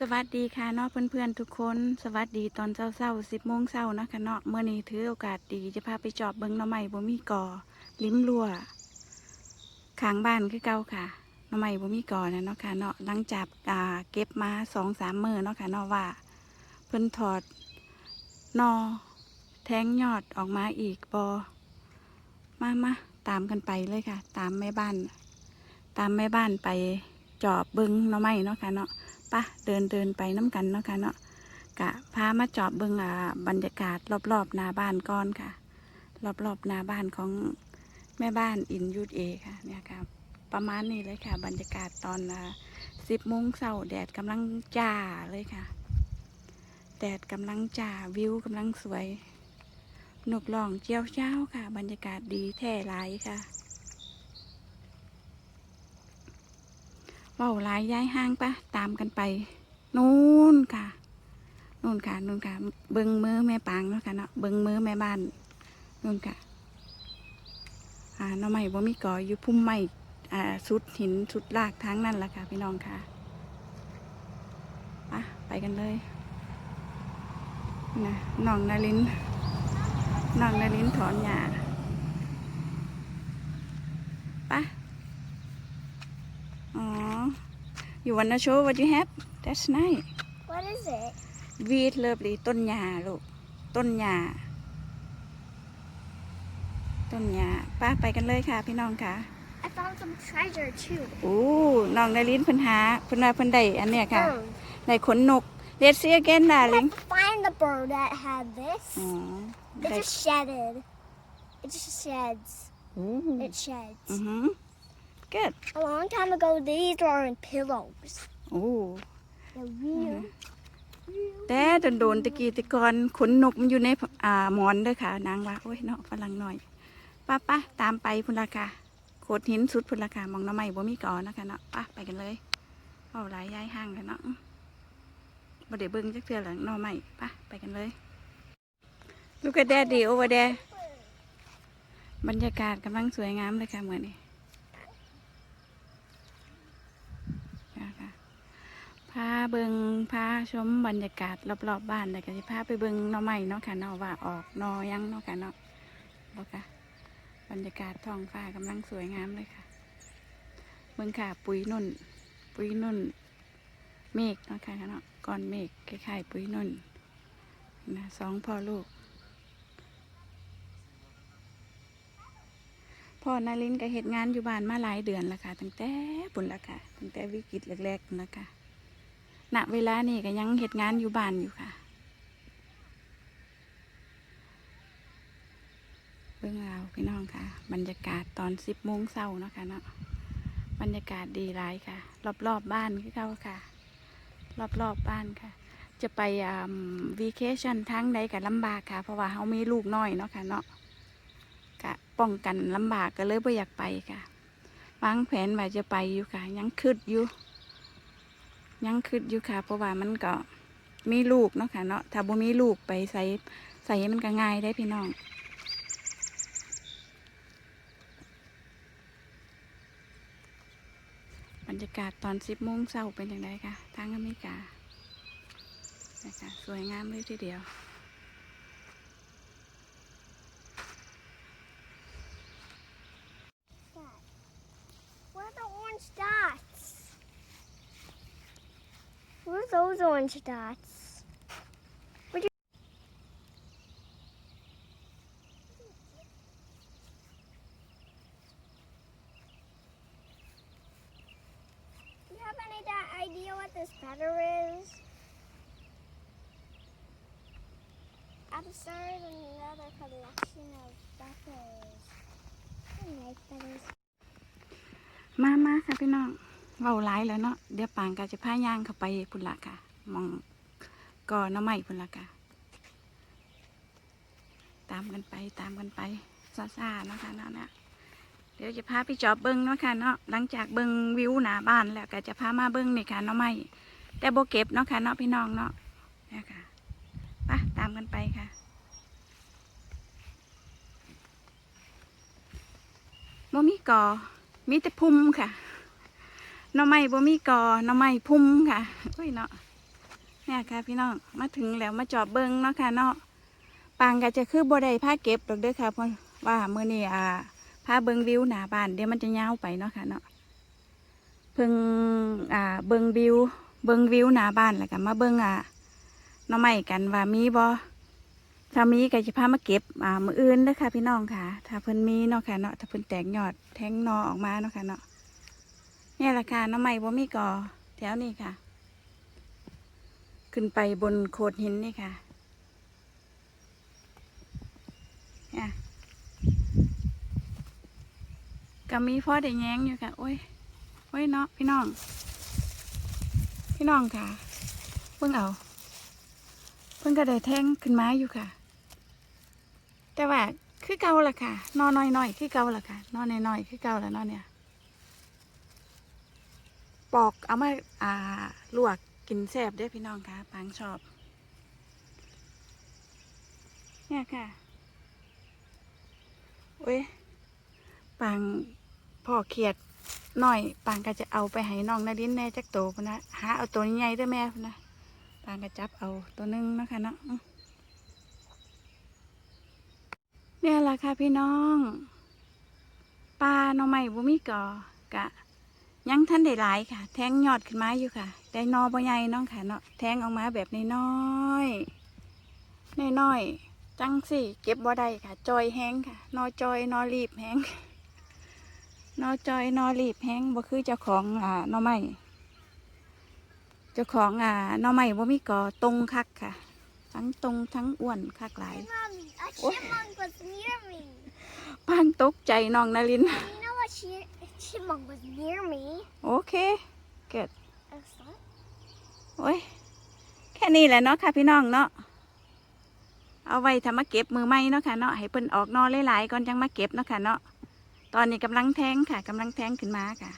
สวัสดีค่ะเนาะเพื่อนๆทุกคน สวัสดีตอนเช้าๆสิบโมงเช้านะคะเนาะเมื่อนี้ถือโอกาสดีจะพาไปจอบเบิงหน่อไม้บ่มีก่อลิ้มรั่วขางบ้านคือเก่าค่ะหน่อไม้บ่มีก่อนะเนาะค่ะเนาะหลังจากอ่าเก็บมาสองสามมือเนาะค่ะเนาะว่า เพิ่นถอดนอแทงยอดออกมาอีกบอมามาตามกันไปเลยค่ะ ตามแม่บ้าน ตามแม่บ้านไปจอบเบิงหน่อไม้เนาะค่ะเนาะ ปะเดินเดินไปน้ำกันเนาะค่ะเนาะกะพามาจอบเบิงอ่าบรรยากาศรอบๆหน้าบ้านก่อนค่ะ รอบๆหน้าบ้านของแม่บ้านอินยูดเอค่ะเนี่ยค่ะประมาณนี้เลยค่ะ บรรยากาศตอนสิบโมงเช้าแดดกำลังจ้าเลยค่ะ แดดกำลังจ้าวิวกำลังสวยนกร้องเจียวเจ้าค่ะ บรรยากาศดีแท้หลายค่ะ เว้าหลายย้ายห้างปะตามกันไปนู่นค่ะนู่นค่ะนู่นค่ะเบิงมือแม่ปางเนาะค่ะเนาะเบิงมือแม่บ้านนู่นค่ะอ่าหน้องใหม่บ่มีก่ออยู่พุ่มไม้อ่าสุดหินสุดลากทั้งนั่นแหละค่ะพี่น้องค่ะไปไปกันเลยนะน้องนารินน้องนารินถอนหญ้าไป Oh, you wanna show what you have? That's nice. What is it? Wheat lovely ต้นหญ้าลูก ต้นหญ้า ต้นหญ้าป้าไปกันเลยค่ะพี่น้องค่ะ I found some treasure too. โอ้น้องนารินเพิ่นหาเพิ่นว่าเพิ่นได้อันเนี้ยค่ะ Bird. ได้ขนนก Let's see again darling Let's find the bird that had this. อ๋อ It ได้ just shedded. It just sheds. โอ้ It sheds. อือหือ good A long time ago, these were in pillows. โอ้ They're real. แต่โดนๆตะกี้ตะกอนขนนกมันอยู่ในอ่าหมอนเด้อค่ะ นางว่าโอ้ยเนาะฝรั่งหน่อยป้าป้าตามไปพุ่นละค่ะโขดหินสุดพุ่นละค่ะมองหน้ำใหม่บ่มีก่อนะคะเนาะป้าไปกันเลยเอาหลายย้ายห้างกันเนาะบ่ได้เบิ่งจักเทื่อหลังหน่อใหม่ป้าไปกันเลย Look at that deer over there บรรยากาศกำลังสวยงามเลยค่ะเหมือนนี้นะคะ พาเบิงพาชมบรรยากาศรอบๆบบ้านแต่ก็จะพาไปเบิงน่อไม้เนาะค่ะเนาะว่าออกนอยังเนาะค่ะเนาะแล้วค่ะบรรยากาศท้องฟ้ากำลังสวยงามเลยค่ะ เบิงค่ะ ปุ๋ยนุ่น ปุ๋ยนุ่น เมฆเนาะค่ะเนาะก้อนเมฆคล้ายๆปุ๋ยนุ่นนะสองพ่อลูก พ่อนารินก็เหตุงานอยู่บ้านมาหลายเดือนแล้วค่ะ ตั้งแต่ปุ่นละค่ะ ตั้งแต่วิกฤตแรกๆนละค่ะ ณเวลานี่ก็ยังเหตุงานอยู่บ้านอยู่ค่ะ เบื้องราวพี่น้องค่ะ บรรยากาศตอนสิบโมงเช้าเนาะค่ะเนาะ บรรยากาศดีหลายค่ะ รอบๆบบ้านคือเขาค่ะ รอบๆบบ้านค่ะ จะไปอ่าวีเคชั่นทั้งใดก็ลำบากค่ะ เพราะว่าเขามีลูกน้อยเนาะค่ะเนาะกะป้องกันลำบากก็เลยไม่อยากไปค่ะ วางแผนว่าจะไปอยู่ค่ะ ยังคืดอยู่ ยังคืดอยู่ค่ะ เพราะว่ามันก็มีลูกเนาะค่ะเนาะถ้าบ่มีลูกไปใส่ใส่มันก็ง่ายได้พี่น้องบรรยากาศตอนสิบโมงเช้าเป็นอย่างไรคะทางอเมริกานะคะสวยงามเลยทีเดียว Where the orange dot? What are those orange dots? What do you... Do you have any da- idea what this feather is? I've started another collection of feathers. I like feathers. มามาค่ะพี่น้อง เว้าหลายแล้วเนาะเดี๋ยวปางก็จะพาย่างเข้าไปพุ่นละค่ะมองก่อหน้ำใหม่พุ่นละค่ะตามกันไปตามกันไปซาซาเนาะค่ะเนาะเนี่ยเดี๋ยวจะพาไปจอบเบิ้งเนาะค่ะเนาะหลังจากเบิ้งวิวหน้าบ้านแล้วก็จะพามาเบิ้งนี่ค่ะหน้ำใหม่แต่โบเก็บเนาะค่ะเนาะพี่น้องเนาะเนี่ยค่ะไปตามกันไปค่ะบ่มีกอมีแต่พุ่มค่ะ น่อไม้บ่มีกอน่อไม้พุ่มค่ะเอ้ยเนาะเนี่ยค่ะพี่น้องมาถึงแล้วมาจอบเบิงเนาะค่ะเนาะปางก็จะคือบ่ได้ผ้าเก็บดอกเด้อค่ะเพราะว่าเมื้อนี้อ่าผ้าเบิงวิวหน้าบ้านเดี๋ยวมันจะยาวไปเนาะค่ะเนาะเพิ่งอ่าเบิงวิว เบิงวิวหน้าบ้านแล้วก็มาเบิงอ่าน่อไม้กันว่ามีบ่ถ้ามีก็จะพามาเก็บอ่ามืออื่นเด้อค่ะพี่น้องค่ะ ถ้าเพิ่นมีเนาะค่ะเนาะถ้าเพิ่นแตกยอดแทงนอออกมาเนาะค่ะเนาะ เนี่ยราคาหน่อไม้บ่มีก่อแถวนี้ค่ะ ขึ้นไปบนโขดหินนี่ค่ะเนี่ยก็มีพ่อได้แย้งอยู่ค่ะ โอ้ยโอ้ยเนาะพี่น้อง พี่น้องค่ะ เพิ่งเอา เพิ่งก็ได้แท่งขึ้นมาอยู่ค่ะ แต่ว่าคือเก่าละค่ะ นอนน้อยๆคือเก่าละค่ะ นอนน้อยๆคือเก่าละนอนเนี่ย ปอกเอามาอ่าลวกกินแซ่บเด้พี่น้องคะปางชอบ เนี่ยค่ะโอ้ยปางพ่อเขียดหน่อย ปางก็จะเอาไปให้น้องนาดินแน่จักโตพนะหาเอาตัวใหญ่ๆเด้วยแม่พนะปางก็จับเอาตัวนึงนะคะเนาะอื้อเนี่ยละค่ะพี่น้องปลาหน่อไม้บุมีก่อกะ ยังท่านได้หลายค่ะ แทงยอดขึ้นมาอยู่ค่ะ ได้นอบ่ใหญ่น้องค่ะเนาะแทงออกมาแบบน้อยๆน้อยๆจังสิเก็บบ่ได้ค่ะ จอยแห้งค่ะ นอจอยนอรีบแห้งนอจอยนอรีบแห้งบ่คือเจ้าของอ่าหนอไม้เจ้าของอ่าหนอไม้บ่มีกอตรงคักค่ะ ทั้งตรงทั้งอ้วนคักหลาย Hey, mommy, a What? chipmunk was near me. ปางตกใจน้องนาริน You know a chi- a chipmunk was near me. โอเคเกิด I thought. โอ้ย แค่นี้แหละเนาะค่ะพี่น้องเนาะ เอาไว้ทำมาเก็บมือไม้เนาะค่ะเนาะ ให้เพิ่นออกนอหลายๆก่อนจังมาเก็บเนาะค่ะเนาะ ตอนนี้กำลังแทงค่ะกำลังแทงขึ้นมาค่ะ